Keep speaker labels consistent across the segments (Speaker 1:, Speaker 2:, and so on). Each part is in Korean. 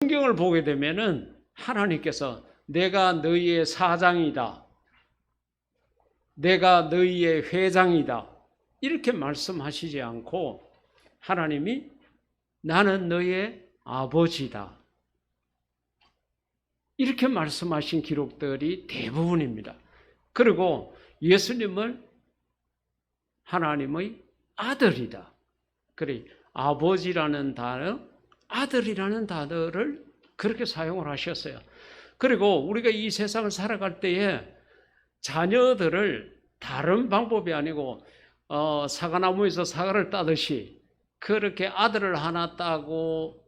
Speaker 1: 성경을 보게 되면은 하나님께서 내가 너희의 사장이다. 내가 너희의 회장이다. 이렇게 말씀하시지 않고 하나님이 나는 너희의 아버지다. 이렇게 말씀하신 기록들이 대부분입니다. 그리고 예수님을 하나님의 아들이다. 그래, 아버지라는 단어, 아들이라는 단어를 그렇게 사용을 하셨어요. 그리고 우리가 이 세상을 살아갈 때에 자녀들을 다른 방법이 아니고 어, 사과나무에서 사과를 따듯이 그렇게 아들을 하나 따고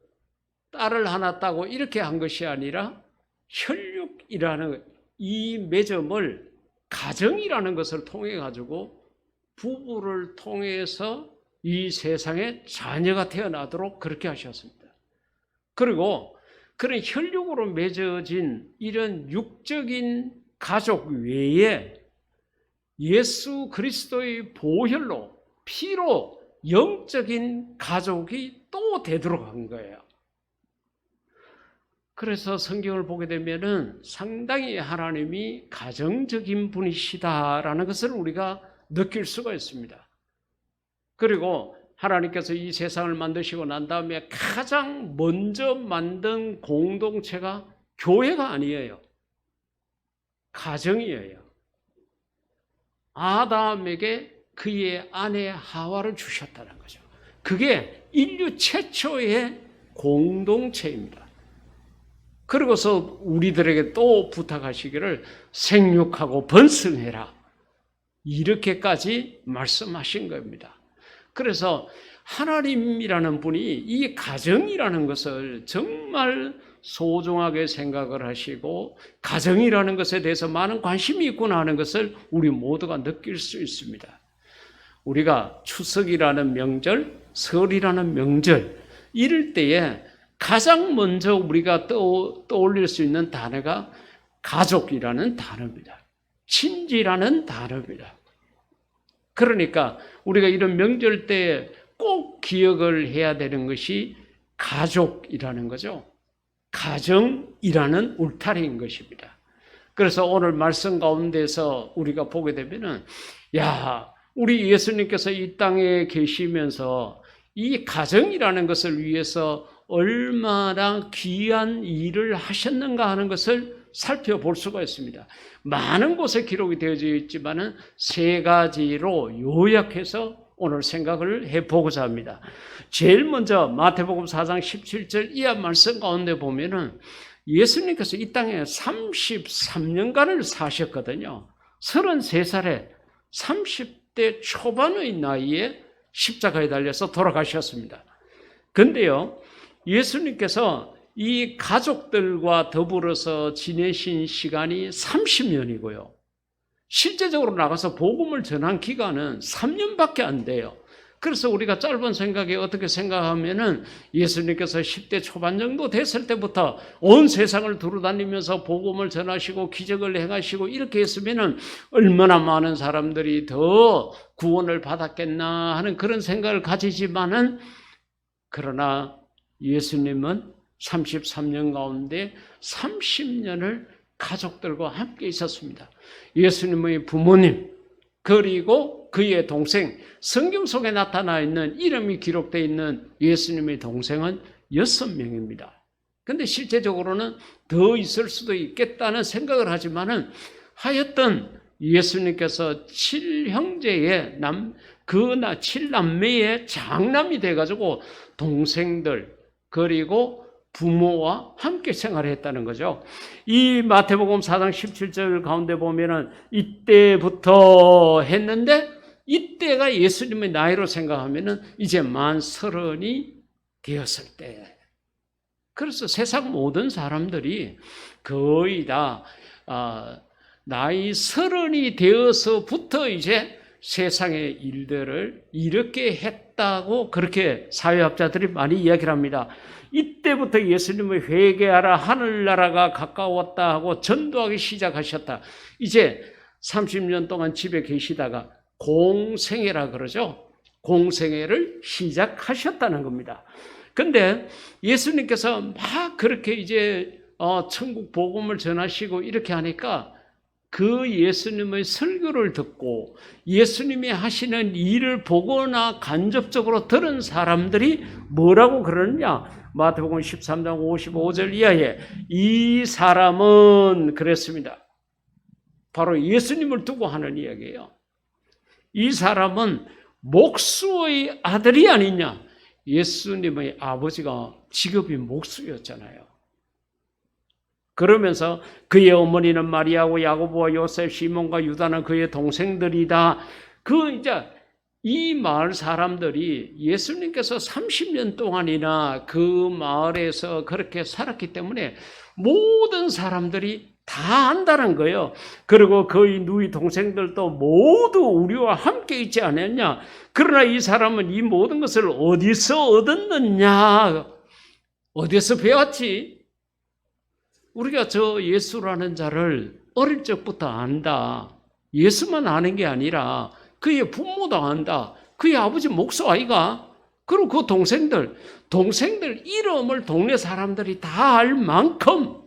Speaker 1: 딸을 하나 따고 이렇게 한 것이 아니라 혈육이라는 이 매점을 가정이라는 것을 통해 가지고 부부를 통해서 이 세상에 자녀가 태어나도록 그렇게 하셨습니다. 그리고 그런 혈육으로 맺어진 이런 육적인 가족 외에 예수 그리스도의 보혈로 피로 영적인 가족이 또 되도록 한 거예요. 그래서 성경을 보게 되면은 상당히 하나님이 가정적인 분이시다라는 것을 우리가 느낄 수가 있습니다. 그리고 하나님께서 이 세상을 만드시고 난 다음에 가장 먼저 만든 공동체가 교회가 아니에요. 가정이에요. 아담에게 그의 아내 하와를 주셨다는 거죠. 그게 인류 최초의 공동체입니다. 그리고서 우리들에게 또 부탁하시기를 생육하고 번성해라. 이렇게까지 말씀하신 겁니다. 그래서 하나님이라는 분이 이 가정이라는 것을 정말 소중하게 생각을 하시고 가정이라는 것에 대해서 많은 관심이 있구나 하는 것을 우리 모두가 느낄 수 있습니다. 우리가 추석이라는 명절, 설이라는 명절 이럴 때에 가장 먼저 우리가 떠올릴 수 있는 단어가 가족이라는 단어입니다. 친지라는 단어입니다. 그러니까 우리가 이런 명절 때 꼭 기억을 해야 되는 것이 가족이라는 거죠. 가정이라는 울타리인 것입니다. 그래서 오늘 말씀 가운데서 우리가 보게 되면은 야, 우리 예수님께서 이 땅에 계시면서 이 가정이라는 것을 위해서 얼마나 귀한 일을 하셨는가 하는 것을 살펴볼 수가 있습니다. 많은 곳에 기록이 되어져 있지만은 세 가지로 요약해서 오늘 생각을 해보고자 합니다. 제일 먼저 마태복음 4장 17절 이하 말씀 가운데 보면은 예수님께서 이 땅에 33년간을 사셨거든요. 33살에 30대 초반의 나이에 십자가에 달려서 돌아가셨습니다. 근데요, 예수님께서 이 가족들과 더불어서 지내신 시간이 30년이고요. 실제적으로 나가서 복음을 전한 기간은 3년밖에 안 돼요. 그래서 우리가 짧은 생각에 어떻게 생각하면은 예수님께서 10대 초반 정도 됐을 때부터 온 세상을 두루다니면서 복음을 전하시고 기적을 행하시고 이렇게 했으면은 얼마나 많은 사람들이 더 구원을 받았겠나 하는 그런 생각을 가지지만은 그러나 예수님은 33년 가운데 30년을 가족들과 함께 있었습니다. 예수님의 부모님, 그리고 그의 동생, 성경 속에 나타나 있는 이름이 기록되어 있는 예수님의 동생은 여섯 명입니다. 근데 실제적으로는 더 있을 수도 있겠다는 생각을 하지만은 하여튼 예수님께서 칠형제의 남, 그나 칠남매의 장남이 돼가지고 동생들, 그리고 부모와 함께 생활했다는 거죠. 이 마태복음 4장 17절 가운데 보면은 이때부터 했는데 이때가 예수님의 나이로 생각하면은 이제 만 서른이 되었을 때. 그래서 세상 모든 사람들이 거의 다 어, 나이 서른이 되어서부터 이제 세상의 일들을 이렇게 했다고 그렇게 사회학자들이 많이 이야기를 합니다. 이때부터 예수님을 회개하라 하늘나라가 가까웠다 하고 전도하기 시작하셨다. 이제 30년 동안 집에 계시다가 공생애라 그러죠. 공생애를 시작하셨다는 겁니다. 근데 예수님께서 막 그렇게 이제 어, 천국 복음을 전하시고 이렇게 하니까 그 예수님의 설교를 듣고 예수님이 하시는 일을 보거나 간접적으로 들은 사람들이 뭐라고 그러느냐? 마태복음 13장 55절 이하에 이 사람은 그랬습니다. 바로 예수님을 두고 하는 이야기예요. 이 사람은 목수의 아들이 아니냐? 예수님의 아버지가 직업이 목수였잖아요. 그러면서 그의 어머니는 마리아고 야고보와 요셉, 시몬과 유다는 그의 동생들이다. 그 이제 이 마을 사람들이 예수님께서 30년 동안이나 그 마을에서 그렇게 살았기 때문에 모든 사람들이 다 안다는 거예요. 그리고 그의 누이 동생들도 모두 우리와 함께 있지 않았냐. 그러나 이 사람은 이 모든 것을 어디서 얻었느냐? 어디서 배웠지? 우리가 저 예수라는 자를 어릴 적부터 안다. 예수만 아는 게 아니라 그의 부모도 안다. 그의 아버지 목수 아이가. 그리고 그 동생들, 동생들 이름을 동네 사람들이 다 알 만큼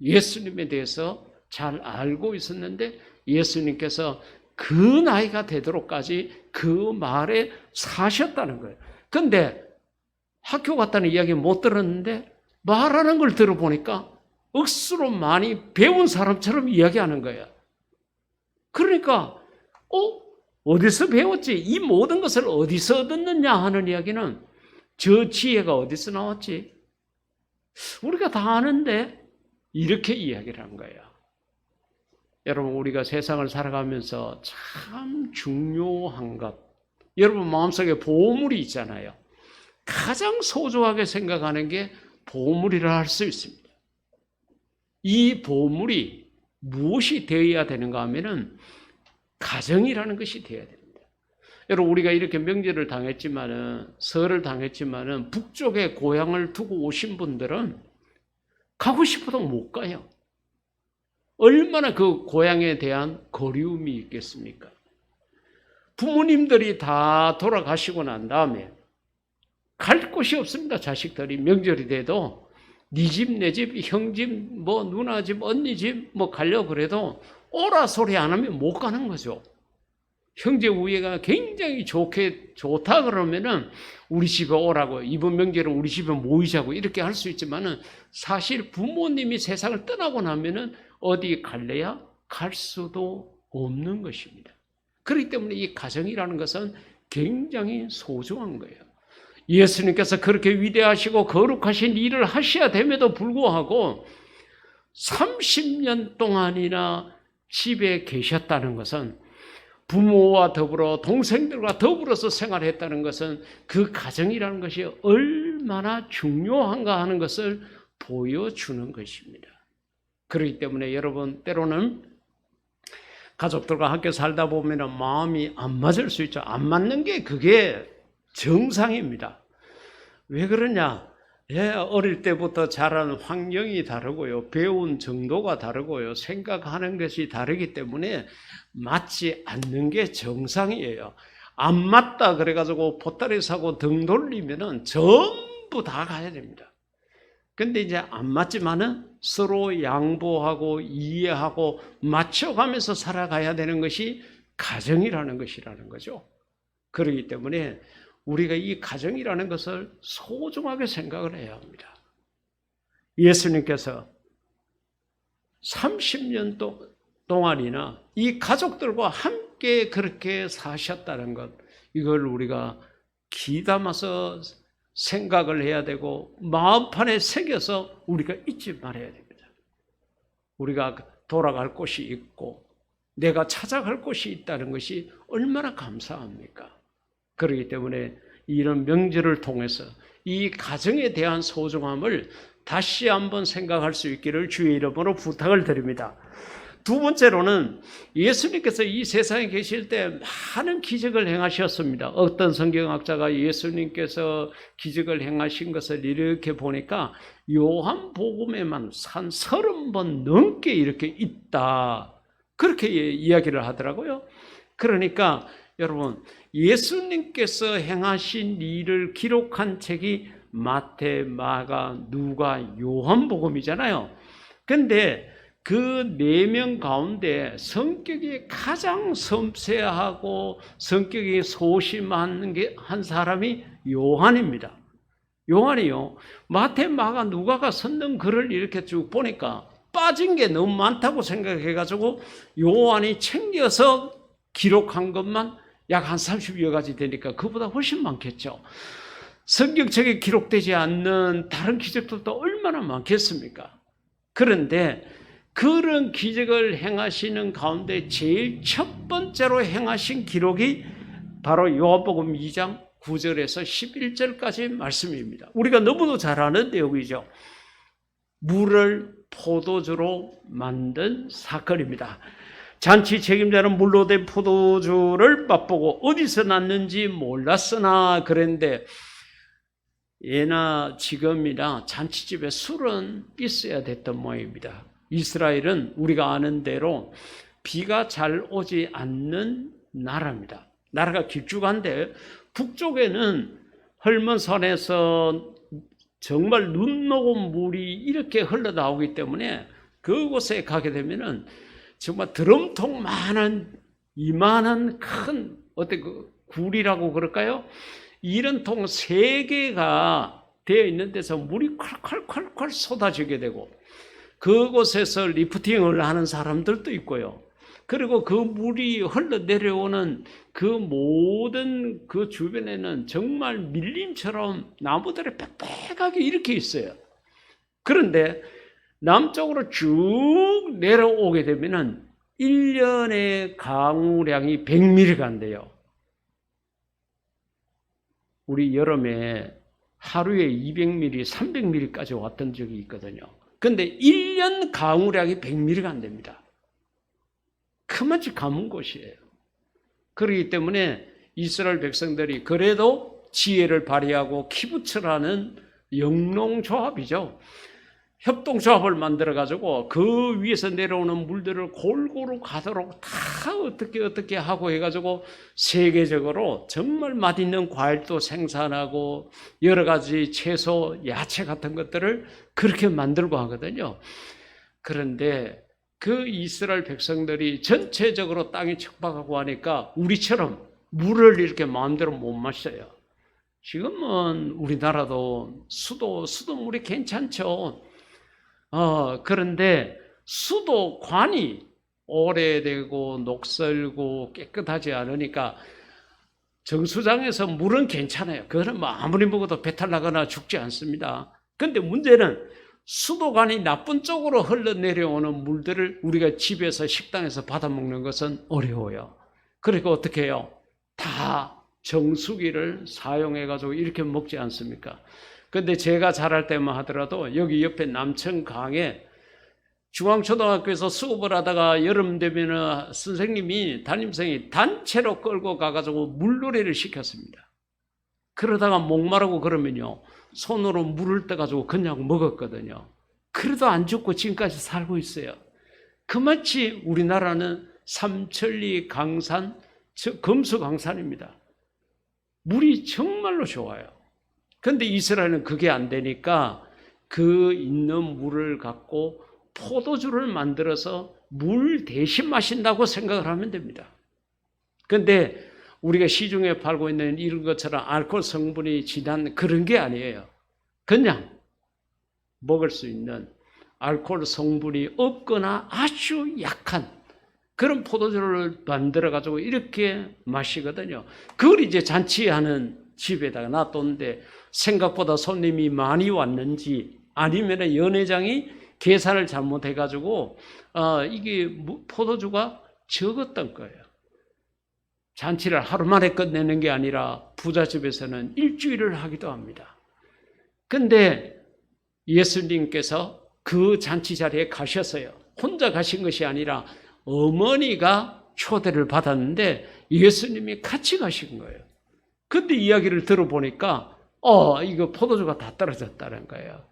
Speaker 1: 예수님에 대해서 잘 알고 있었는데 예수님께서 그 나이가 되도록까지 그 마을에 사셨다는 거예요. 근데 학교 갔다는 이야기 못 들었는데 말하는 걸 들어보니까 억수로 많이 배운 사람처럼 이야기하는 거예요. 그러니까, 어? 어디서 배웠지? 이 모든 것을 어디서 얻었느냐 하는 이야기는 저 지혜가 어디서 나왔지? 우리가 다 아는데 이렇게 이야기를 한 거예요. 여러분, 우리가 세상을 살아가면서 참 중요한 것. 여러분 마음속에 보물이 있잖아요. 가장 소중하게 생각하는 게 보물이라 할 수 있습니다. 이 보물이 무엇이 되어야 되는가 하면은 가정이라는 것이 되어야 됩니다. 여러분 우리가 이렇게 명절을 당했지만은 설을 당했지만은 북쪽에 고향을 두고 오신 분들은 가고 싶어도 못 가요. 얼마나 그 고향에 대한 그리움이 있겠습니까? 부모님들이 다 돌아가시고 난 다음에 갈 곳이 없습니다. 자식들이 명절이 돼도 네 집, 내 집, 형 집, 뭐 누나 집, 언니 집 뭐 가려고 그래도 오라 소리 안 하면 못 가는 거죠. 형제 우애가 굉장히 좋게 좋다 그러면은 우리 집에 오라고 이번 명절은 우리 집에 모이자고 이렇게 할 수 있지만은 사실 부모님이 세상을 떠나고 나면은 어디 갈래야 갈 수도 없는 것입니다. 그렇기 때문에 이 가정이라는 것은 굉장히 소중한 거예요. 예수님께서 그렇게 위대하시고 거룩하신 일을 하셔야 됨에도 불구하고 30년 동안이나 집에 계셨다는 것은 부모와 더불어 동생들과 더불어서 생활했다는 것은 그 가정이라는 것이 얼마나 중요한가 하는 것을 보여주는 것입니다. 그렇기 때문에 여러분 때로는 가족들과 함께 살다 보면 마음이 안 맞을 수 있죠. 안 맞는 게 그게 정상입니다. 왜 그러냐? 예, 어릴 때부터 자란 환경이 다르고요. 배운 정도가 다르고요. 생각하는 것이 다르기 때문에 맞지 않는 게 정상이에요. 안 맞다 그래가지고 보따리 사고 등 돌리면은 전부 다 가야 됩니다. 근데 이제 안 맞지만은 서로 양보하고 이해하고 맞춰가면서 살아가야 되는 것이 가정이라는 것이라는 거죠. 그러기 때문에 우리가 이 가정이라는 것을 소중하게 생각을 해야 합니다. 예수님께서 30년 동안이나 이 가족들과 함께 그렇게 사셨다는 것, 이걸 우리가 귀담아서 생각을 해야 되고 마음판에 새겨서 우리가 잊지 말아야 됩니다. 우리가 돌아갈 곳이 있고 내가 찾아갈 곳이 있다는 것이 얼마나 감사합니까? 그렇기 때문에 이런 명절을 통해서 이 가정에 대한 소중함을 다시 한번 생각할 수 있기를 주의 이름으로 부탁을 드립니다. 두 번째로는 예수님께서 이 세상에 계실 때 많은 기적을 행하셨습니다. 어떤 성경학자가 예수님께서 기적을 행하신 것을 이렇게 보니까 요한 복음에만 한 서른 번 넘게 이렇게 있다. 그렇게 이야기를 하더라고요. 그러니까 여러분 예수님께서 행하신 일을 기록한 책이 마태, 마가, 누가, 요한복음이잖아요. 근데 그 네 명 가운데 성격이 가장 섬세하고 성격이 소심한 게 한 사람이 요한입니다. 요한이요. 마태, 마가, 누가가 썼는 글을 이렇게 쭉 보니까 빠진 게 너무 많다고 생각해가지고 요한이 챙겨서 기록한 것만 약 한 30여 가지 되니까 그보다 훨씬 많겠죠. 성경책에 기록되지 않는 다른 기적들도 얼마나 많겠습니까? 그런데 그런 기적을 행하시는 가운데 제일 첫 번째로 행하신 기록이 바로 요한복음 2장 9절에서 11절까지 말씀입니다. 우리가 너무도 잘 아는 내용이죠. 물을 포도주로 만든 사건입니다. 잔치 책임자는 물로 된 포도주를 맛보고 어디서 났는지 몰랐으나 그랬는데 예나 지금이나 잔치집에 술은 있어야 됐던 모양입니다. 이스라엘은 우리가 아는 대로 비가 잘 오지 않는 나라입니다. 나라가 길쭉한데 북쪽에는 헐먼산에서 정말 눈 녹은 물이 이렇게 흘러나오기 때문에 그곳에 가게 되면은 정말 드럼통 많은 이만한 큰 어떤 그 굴이라고 그럴까요? 이런 통 세 개가 되어 있는 데서 물이 콸콸콸콸 쏟아지게 되고 그곳에서 리프팅을 하는 사람들도 있고요. 그리고 그 물이 흘러 내려오는 그 모든 그 주변에는 정말 밀림처럼 나무들이 빽빽하게 이렇게 있어요. 그런데 남쪽으로 쭉 내려오게 되면은 1년의 강우량이 100mm가 안 돼요. 우리 여름에 하루에 200mm, 300mm까지 왔던 적이 있거든요. 근데 1년 강우량이 100mm가 안 됩니다. 그만치 가문 곳이에요. 그렇기 때문에 이스라엘 백성들이 그래도 지혜를 발휘하고 키부츠라는 영농조합이죠. 협동조합을 만들어 가지고 그 위에서 내려오는 물들을 골고루 가도록 다 어떻게 어떻게 하고 해가지고 세계적으로 정말 맛있는 과일도 생산하고 여러 가지 채소, 야채 같은 것들을 그렇게 만들고 하거든요. 그런데 그 이스라엘 백성들이 전체적으로 땅이 척박하고 하니까 우리처럼 물을 이렇게 마음대로 못 마셔요. 지금은 우리나라도 수도 수도물이 괜찮죠. 어, 그런데 수도관이 오래되고 녹슬고 깨끗하지 않으니까 정수장에서 물은 괜찮아요. 그거는 뭐 아무리 먹어도 배탈 나거나 죽지 않습니다. 근데 문제는 수도관이 나쁜 쪽으로 흘러내려오는 물들을 우리가 집에서 식당에서 받아 먹는 것은 어려워요. 그러니까 어떻게 해요? 다 정수기를 사용해 가지고 이렇게 먹지 않습니까? 근데 제가 자랄 때만 하더라도 여기 옆에 남천강에 중앙초등학교에서 수업을 하다가 여름 되면은 선생님이 담임생이 단체로 끌고 가가지고 물놀이를 시켰습니다. 그러다가 목마르고 그러면요 손으로 물을 떠가지고 그냥 먹었거든요. 그래도 안 죽고 지금까지 살고 있어요. 그마치 우리나라는 삼천리 강산, 금수 강산입니다. 물이 정말로 좋아요. 근데 이스라엘은 그게 안 되니까 그 있는 물을 갖고 포도주를 만들어서 물 대신 마신다고 생각을 하면 됩니다. 근데 우리가 시중에 팔고 있는 이런 것처럼 알코올 성분이 진한 그런 게 아니에요. 그냥 먹을 수 있는 알코올 성분이 없거나 아주 약한 그런 포도주를 만들어 가지고 이렇게 마시거든요. 그걸 이제 잔치하는 집에다가 놔뒀는데 생각보다 손님이 많이 왔는지 아니면 연회장이 계산을 잘못해 가지고 어, 이게 포도주가 적었던 거예요. 잔치를 하루 만에 끝내는 게 아니라 부잣집에서는 일주일을 하기도 합니다. 근데 예수님께서 그 잔치 자리에 가셨어요. 혼자 가신 것이 아니라 어머니가 초대를 받았는데 예수님이 같이 가신 거예요. 근데 이야기를 들어보니까 어 이거 포도주가 다 떨어졌다는 거예요.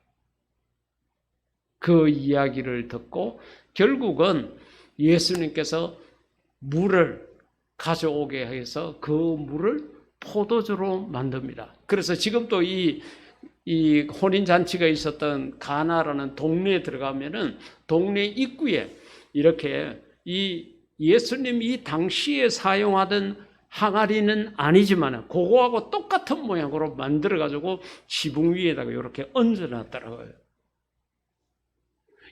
Speaker 1: 그 이야기를 듣고 결국은 예수님께서 물을 가져오게 해서 그 물을 포도주로 만듭니다. 그래서 지금도 이 이 혼인 잔치가 있었던 가나라는 동네에 들어가면은 동네 입구에 이렇게 이 예수님 이 당시에 사용하던 항아리는 아니지만 그거하고 똑같은 모양으로 만들어 가지고 지붕 위에다가 이렇게 얹어 놨더라고요.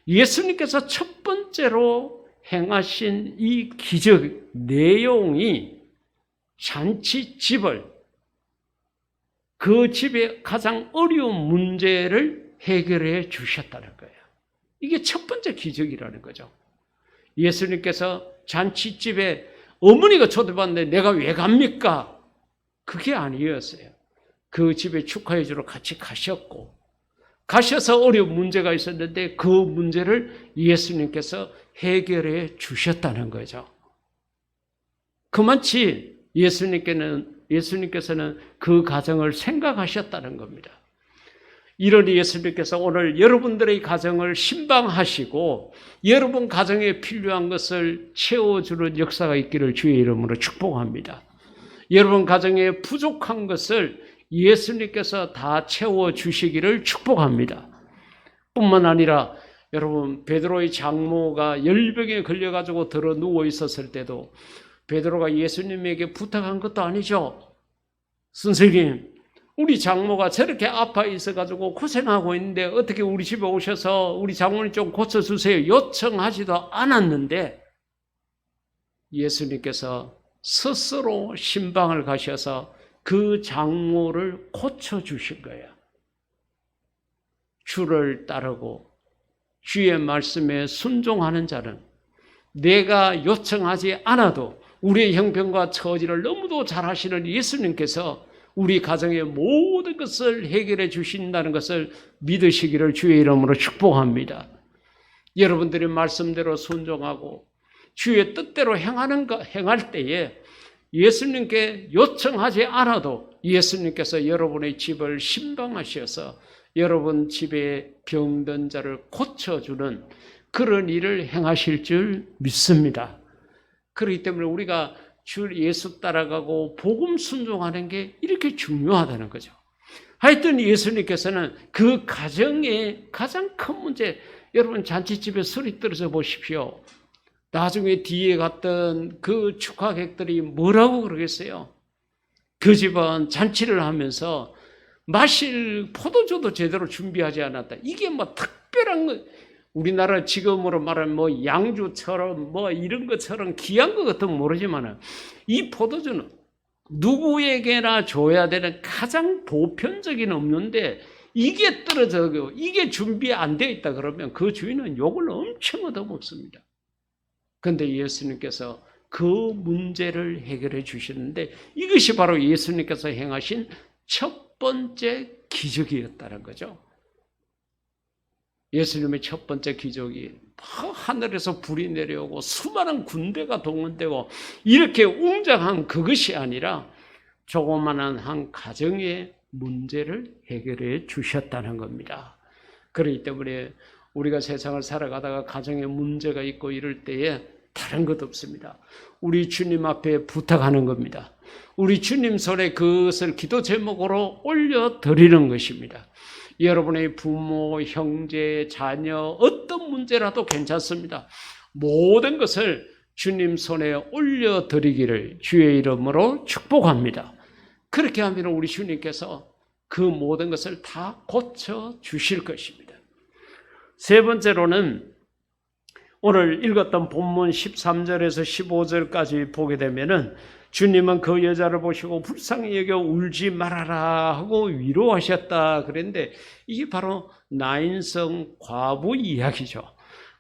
Speaker 1: 예수님께서 첫 번째로 행하신 이 기적 내용이 잔치 집을 그 집의 가장 어려운 문제를 해결해 주셨다는 거예요. 이게 첫 번째 기적이라는 거죠. 예수님께서 잔치집에 어머니가 초대받는데 내가 왜 갑니까? 그게 아니었어요. 그 집에 축하해 주러 같이 가셨고, 가셔서 어려운 문제가 있었는데 그 문제를 예수님께서 해결해 주셨다는 거죠. 그만치 예수님께는, 예수님께서는 그 가정을 생각하셨다는 겁니다. 이러니 예수님께서 오늘 여러분들의 가정을 신방하시고 여러분 가정에 필요한 것을 채워주는 역사가 있기를 주의 이름으로 축복합니다. 여러분 가정에 부족한 것을 예수님께서 다 채워주시기를 축복합니다. 뿐만 아니라 여러분 베드로의 장모가 열병에 걸려가지고 들어 누워 있었을 때도 베드로가 예수님에게 부탁한 것도 아니죠. 선생님, 우리 장모가 저렇게 아파 있어가지고 고생하고 있는데 어떻게 우리 집에 오셔서 우리 장모님 좀 고쳐주세요. 요청하지도 않았는데 예수님께서 스스로 신방을 가셔서 그 장모를 고쳐주신 거예요. 주를 따르고 주의 말씀에 순종하는 자는 내가 요청하지 않아도 우리의 형편과 처지를 너무도 잘 하시는 예수님께서 우리 가정의 모든 것을 해결해 주신다는 것을 믿으시기를 주의 이름으로 축복합니다. 여러분들의 말씀대로 순종하고 주의 뜻대로 행하는 것, 행할 때에 예수님께 요청하지 않아도 예수님께서 여러분의 집을 신방하셔서 여러분 집에 병든 자를 고쳐주는 그런 일을 행하실 줄 믿습니다. 그렇기 때문에 우리가 주 예수 따라가고 복음 순종하는 게 이렇게 중요하다는 거죠. 하여튼 예수님께서는 그 가정의 가장 큰 문제, 여러분 잔치집에 소리 들어서 보십시오. 나중에 뒤에 갔던 그 축하객들이 뭐라고 그러겠어요? 그 집은 잔치를 하면서 마실 포도주도 제대로 준비하지 않았다. 이게 뭐 특별한 거, 우리나라 지금으로 말하면 뭐 양주처럼 뭐 이런 것처럼 귀한 것 같으면 모르지만 이 포도주는 누구에게나 줘야 되는 가장 보편적인 음료인데 이게 떨어져 이게 준비 안 되어 있다 그러면 그 주인은 욕을 엄청 얻어먹습니다. 그런데 예수님께서 그 문제를 해결해 주시는데 이것이 바로 예수님께서 행하신 첫 번째 기적이었다는 거죠. 예수님의 첫 번째 기적이 하늘에서 불이 내려오고 수많은 군대가 동원되고 이렇게 웅장한 그것이 아니라 조그마한 한 가정의 문제를 해결해 주셨다는 겁니다. 그렇기 때문에 우리가 세상을 살아가다가 가정에 문제가 있고 이럴 때에 다른 것 없습니다. 우리 주님 앞에 부탁하는 겁니다. 우리 주님 손에 그것을 기도 제목으로 올려 드리는 것입니다. 여러분의 부모, 형제, 자녀, 어떤 문제라도 괜찮습니다. 모든 것을 주님 손에 올려 드리기를 주의 이름으로 축복합니다. 그렇게 하면 우리 주님께서 그 모든 것을 다 고쳐 주실 것입니다. 세 번째로는 오늘 읽었던 본문 13절에서 15절까지 보게 되면은 주님은 그 여자를 보시고 불쌍히 여겨 울지 말아라 하고 위로하셨다 그랬는데 이게 바로 나인성 과부 이야기죠.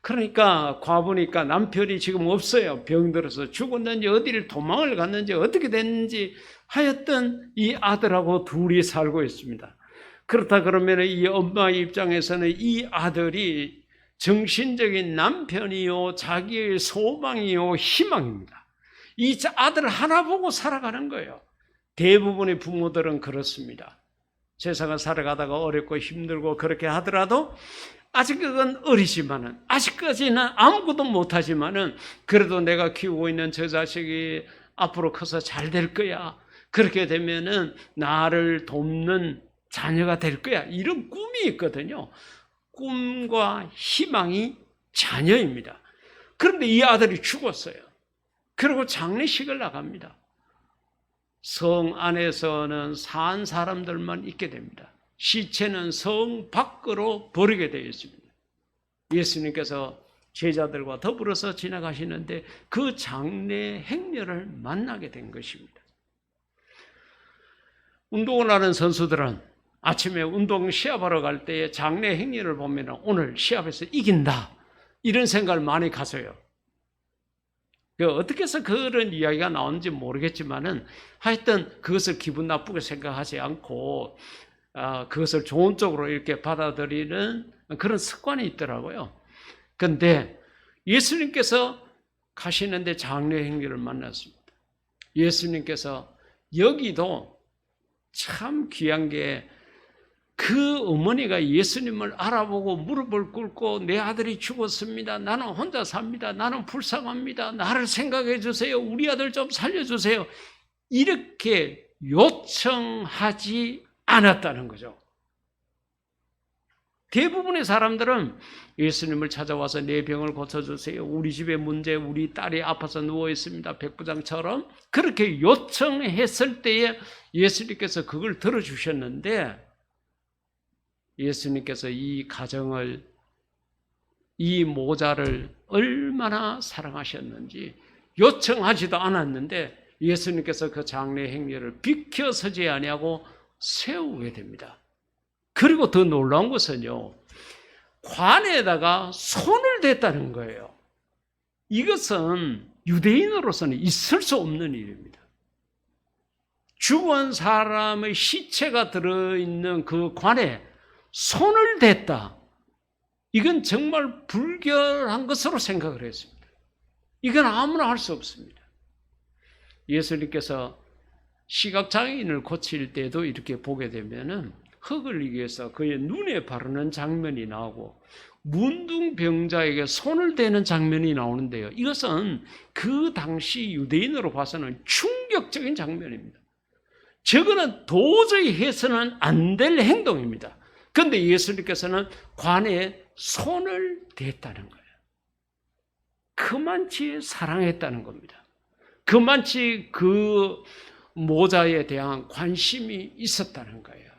Speaker 1: 그러니까 과부니까 남편이 지금 없어요. 병들어서 죽었는지 어디를 도망을 갔는지 어떻게 됐는지 하였던 이 아들하고 둘이 살고 있습니다. 그렇다 그러면 이 엄마 입장에서는 이 아들이 정신적인 남편이요, 자기의 소망이요, 희망입니다. 이 아들 하나 보고 살아가는 거예요. 대부분의 부모들은 그렇습니다. 세상을 살아가다가 어렵고 힘들고 그렇게 하더라도 아직은 어리지만은 아직까지는 아무것도 못하지만은 그래도 내가 키우고 있는 저 자식이 앞으로 커서 잘 될 거야. 그렇게 되면은 나를 돕는 자녀가 될 거야. 이런 꿈이 있거든요. 꿈과 희망이 자녀입니다. 그런데 이 아들이 죽었어요. 그리고 장례식을 나갑니다. 성 안에서는 산 사람들만 있게 됩니다. 시체는 성 밖으로 버리게 되어 있습니다. 예수님께서 제자들과 더불어서 지나가시는데 그 장례 행렬을 만나게 된 것입니다. 운동을 하는 선수들은 아침에 운동 시합하러 갈 때에 장례 행렬을 보면 오늘 시합에서 이긴다. 이런 생각을 많이 가져요. 그 어떻게 해서 그런 이야기가 나오는지 모르겠지만은 하여튼 그것을 기분 나쁘게 생각하지 않고 아, 그것을 좋은 쪽으로 이렇게 받아들이는 그런 습관이 있더라고요. 근데 예수님께서 가시는데 장례 행렬을 만났습니다. 예수님께서 여기도 참 귀한 게 그 어머니가 예수님을 알아보고 무릎을 꿇고 내 아들이 죽었습니다. 나는 혼자 삽니다. 나는 불쌍합니다. 나를 생각해 주세요. 우리 아들 좀 살려주세요. 이렇게 요청하지 않았다는 거죠. 대부분의 사람들은 예수님을 찾아와서 내 병을 고쳐주세요. 우리 집에 문제, 우리 딸이 아파서 누워 있습니다. 백부장처럼 그렇게 요청했을 때에 예수님께서 그걸 들어주셨는데 예수님께서 이 가정을 이 모자를 얼마나 사랑하셨는지 요청하지도 않았는데 예수님께서 그 장례 행렬을 비켜서지 아니하고 세우게 됩니다. 그리고 더 놀라운 것은요. 관에다가 손을 댔다는 거예요. 이것은 유대인으로서는 있을 수 없는 일입니다. 죽은 사람의 시체가 들어있는 그 관에 손을 댔다. 이건 정말 불결한 것으로 생각을 했습니다. 이건 아무나 할 수 없습니다. 예수님께서 시각장애인을 고칠 때도 이렇게 보게 되면은 흙을 위해서 그의 눈에 바르는 장면이 나오고 문둥병자에게 손을 대는 장면이 나오는데요. 이것은 그 당시 유대인으로 봐서는 충격적인 장면입니다. 저거는 도저히 해서는 안 될 행동입니다. 그런데 예수님께서는 관에 손을 댔다는 거예요. 그만치 사랑했다는 겁니다. 그만치 그 모자에 대한 관심이 있었다는 거예요.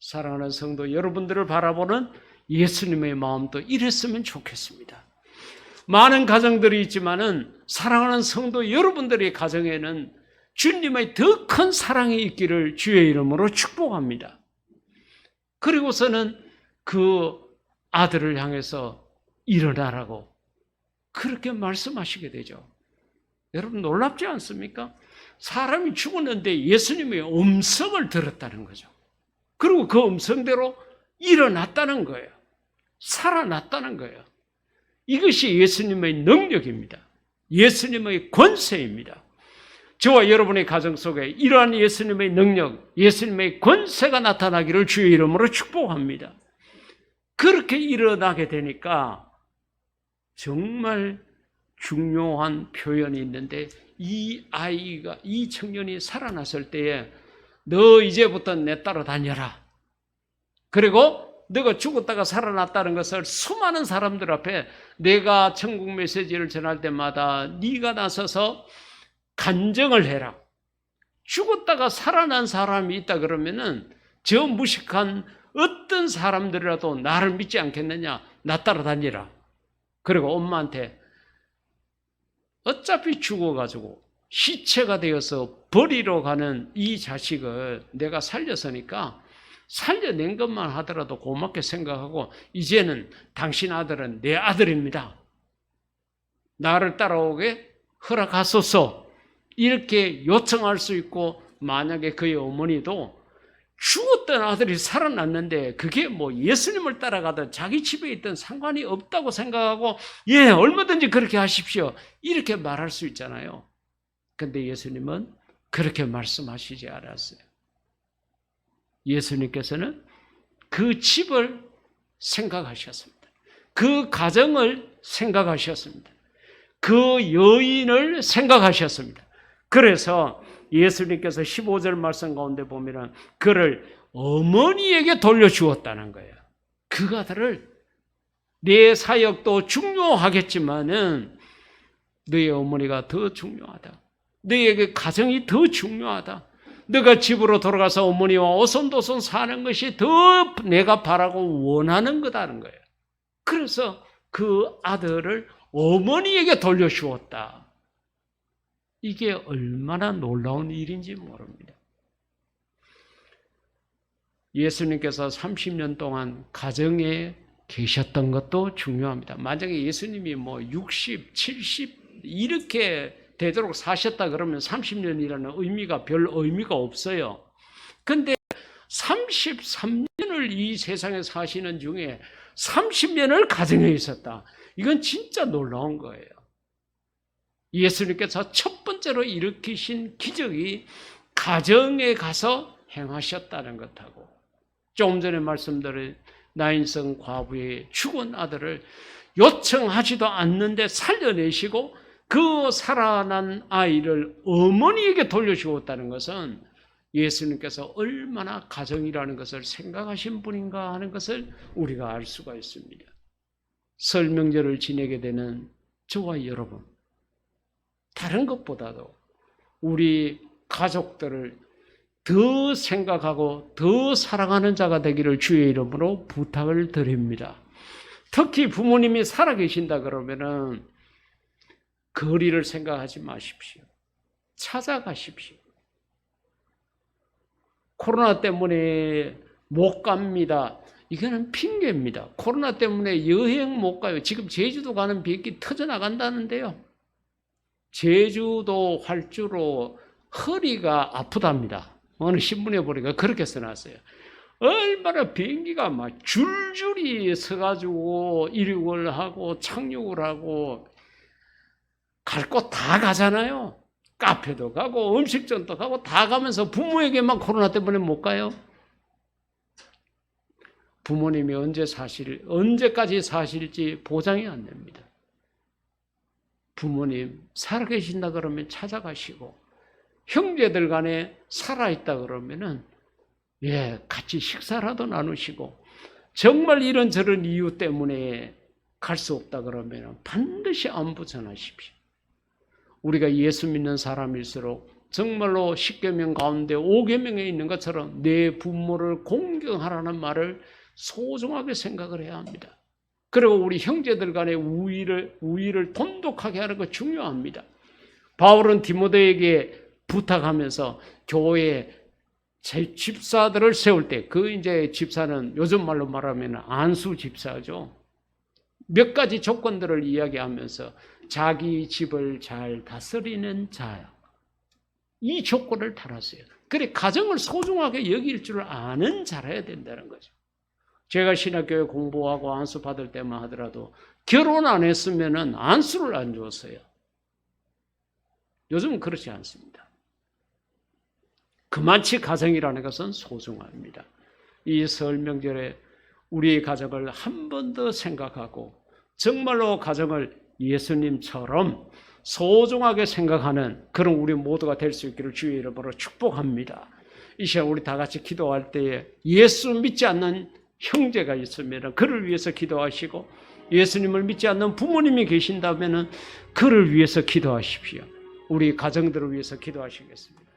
Speaker 1: 사랑하는 성도 여러분들을 바라보는 예수님의 마음도 이랬으면 좋겠습니다. 많은 가정들이 있지만은 사랑하는 성도 여러분들의 가정에는 주님의 더 큰 사랑이 있기를 주의 이름으로 축복합니다. 그리고서는 그 아들을 향해서 일어나라고 그렇게 말씀하시게 되죠. 여러분 놀랍지 않습니까? 사람이 죽었는데 예수님의 음성을 들었다는 거죠. 그리고 그 음성대로 일어났다는 거예요. 살아났다는 거예요. 이것이 예수님의 능력입니다. 예수님의 권세입니다. 저와 여러분의 가정 속에 이러한 예수님의 능력, 예수님의 권세가 나타나기를 주의 이름으로 축복합니다. 그렇게 일어나게 되니까 정말 중요한 표현이 있는데 이 아이가, 이 청년이 살아났을 때에 너 이제부터 내 따라 다녀라. 그리고 너가 죽었다가 살아났다는 것을 수많은 사람들 앞에 내가 천국 메시지를 전할 때마다 네가 나서서 간증을 해라. 죽었다가 살아난 사람이 있다 그러면은 저 무식한 어떤 사람들이라도 나를 믿지 않겠느냐? 나 따라다니라. 그리고 엄마한테 어차피 죽어가지고 시체가 되어서 버리러 가는 이 자식을 내가 살렸으니까 살려낸 것만 하더라도 고맙게 생각하고 이제는 당신 아들은 내 아들입니다. 나를 따라오게 허락하소서. 이렇게 요청할 수 있고 만약에 그의 어머니도 죽었던 아들이 살아났는데 그게 뭐 예수님을 따라가든 자기 집에 있던 상관이 없다고 생각하고 예 얼마든지 그렇게 하십시오 이렇게 말할 수 있잖아요. 근데 예수님은 그렇게 말씀하시지 않았어요. 예수님께서는 그 집을 생각하셨습니다. 그 가정을 생각하셨습니다. 그 여인을 생각하셨습니다. 그래서 예수님께서 15절 말씀 가운데 보면은 그를 어머니에게 돌려주었다는 거예요. 그 아들을 내 사역도 중요하겠지만은 너의 어머니가 더 중요하다. 너에게 가정이 더 중요하다. 너가 집으로 돌아가서 어머니와 오손도손 사는 것이 더 내가 바라고 원하는 거다는 거예요. 그래서 그 아들을 어머니에게 돌려주었다. 이게 얼마나 놀라운 일인지 모릅니다. 예수님께서 30년 동안 가정에 계셨던 것도 중요합니다. 만약에 예수님이 뭐 60, 70 이렇게 되도록 사셨다 그러면 30년이라는 의미가 별 의미가 없어요. 근데 33년을 이 세상에 사시는 중에 30년을 가정에 있었다. 이건 진짜 놀라운 거예요. 예수님께서 첫 번째로 일으키신 기적이 가정에 가서 행하셨다는 것하고 조금 전에 말씀드린 나인성 과부의 죽은 아들을 요청하지도 않는데 살려내시고 그 살아난 아이를 어머니에게 돌려주었다는 것은 예수님께서 얼마나 가정이라는 것을 생각하신 분인가 하는 것을 우리가 알 수가 있습니다. 설명절을 지내게 되는 저와 여러분, 다른 것보다도 우리 가족들을 더 생각하고 더 사랑하는 자가 되기를 주의 이름으로 부탁을 드립니다. 특히 부모님이 살아계신다 그러면은 거리를 생각하지 마십시오. 찾아가십시오. 코로나 때문에 못 갑니다. 이거는 핑계입니다. 코로나 때문에 여행 못 가요. 지금 제주도 가는 비행기 터져 나간다는데요. 제주도 활주로 허리가 아프답니다. 어느 신문에 보니까 그렇게 써놨어요. 얼마나 비행기가 막 줄줄이 서가지고 이륙을 하고 착륙을 하고 갈 곳 다 가잖아요. 카페도 가고 음식점도 가고 다 가면서 부모에게만 코로나 때문에 못 가요. 부모님이 언제 사실 언제까지 사실지 보장이 안 됩니다. 부모님 살아계신다 그러면 찾아가시고 형제들 간에 살아있다 그러면은 예 같이 식사라도 나누시고 정말 이런 저런 이유 때문에 갈 수 없다 그러면 반드시 안부 전하십시오. 우리가 예수 믿는 사람일수록 정말로 십계명 가운데 오계명에 있는 것처럼 내 부모를 공경하라는 말을 소중하게 생각을 해야 합니다. 그리고 우리 형제들 간의 우위를 우위를 돈독하게 하는 거 중요합니다. 바울은 디모데에게 부탁하면서 교회 제 집사들을 세울 때 그 이제 집사는 요즘 말로 말하면 안수 집사죠. 몇 가지 조건들을 이야기하면서 자기 집을 잘 다스리는 자야. 이 조건을 달았어요. 그래 가정을 소중하게 여길 줄 아는 자라야 된다는 거죠. 제가 신학교에 공부하고 안수 받을 때만 하더라도 결혼 안 했으면은 안수를 안 줬어요. 요즘은 그렇지 않습니다. 그만치 가정이라는 것은 소중합니다. 이 설 명절에 우리의 가정을 한 번 더 생각하고 정말로 가정을 예수님처럼 소중하게 생각하는 그런 우리 모두가 될 수 있기를 주의 이름으로 축복합니다. 이 시간 우리 다 같이 기도할 때에 예수 믿지 않는 형제가 있으면 그를 위해서 기도하시고 예수님을 믿지 않는 부모님이 계신다면 그를 위해서 기도하십시오. 우리 가정들을 위해서 기도하시겠습니다.